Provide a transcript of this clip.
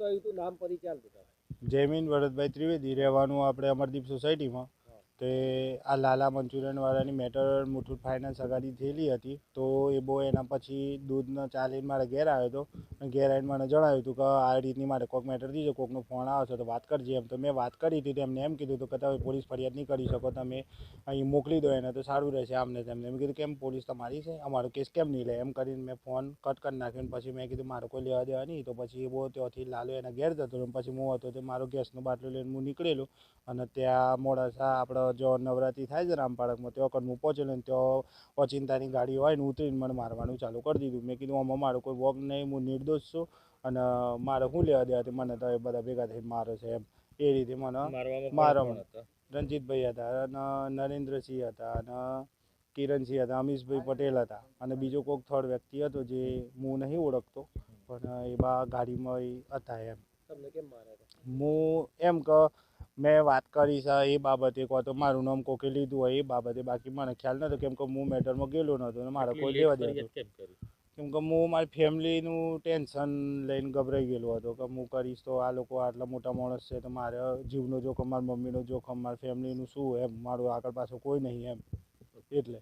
આવ્યું હતું નામ પરિચય. જયમીન ભરતભાઈ ત્રિવેદી રહેવાનું આપણે અમરદીપ સોસાયટીમાં તે આ લાલા મંચુરિયનવાળાની મેટર મુથુટ ફાઇનાન્સ અગાડી થયેલી હતી, તો એ બહુ એના પછી દૂધનો ચાલીને મારા ઘેર આવ્યો હતો અને ઘેર આવીને મને જણાવ્યું હતું કે આ રીતની મારે કોઈક મેટર દીધો કોઈકનો ફોન આવે છે તો વાત કરજે એમ. તો મેં વાત કરી હતી તો એમને એમ કીધું હતું કે તમે પોલીસ ફરિયાદ નહીં કરી શકો, તમે અહીં મોકલી દો એને તો સારું રહેશે આમને તેમને. મેં કીધું, કેમ પોલીસ તમારી છે? અમારો કેસ કેમ નહીં લે? એમ કરીને મેં ફોન કટ કરી નાખ્યો પછી મેં કીધું, મારો કોઈ લેવા દેવા નહીં. તો પછી એ બહુ ત્યાંથી લાલો એના ઘેર જતો પછી હું હતો તે મારો ગેસનો બાટલો લઈને હું નીકળેલો અને ત્યાં મોડાસા આપણે જો નવરાત્રિ થાય છે રામપાળકમાં ત્યાં કણ હું પહોંચેલો ને ત્યાં ઓચિંતાની ગાડી હોય ને ઉતરીને મને મારવાનું ચાલુ કરી દીધું. મેં કીધું આમાં મારો કોઈ વોક નહીં હું નિર્દોષ છું અને મારે શું લેવા દેવાથી મને તો એ બધા ભેગા થઈ મારે છે એમ. એ રીતે મને મારવામાં? રણજીતભાઈ હતા અને નરેન્દ્રસિંહ હતા અને કિરણસિંહ હતા અમીશભાઈ પટેલ હતા. અને બીજો કોઈક થર્ડ વ્યક્તિ હતો જે હું નહીં ઓળખતો પણ એ બા ગાડીમાં હતા એમ? હું એમ કે મેં વાત કરી છે એ બાબતે કહો તો મારું નામ કોકે લીધું હોય એ બાબતે. બાકી મને ખ્યાલ નતો કેમ કે હું મેટરમાં ગયેલો નહોતો અને મારે કોઈ લેવા દેવા કેમ કે હું મારી ફેમિલીનું ટેન્શન લઈને ગભરાઈ ગયેલો હતો કે હું કરીશ તો આ લોકો આટલા મોટા માણસ છે તો મારે જીવનો જોખમ મારી મમ્મીનો જોખમ મારી ફેમિલીનું શું એમ? મારું આગળ પાછળ કોઈ નહીં એમ. એટલે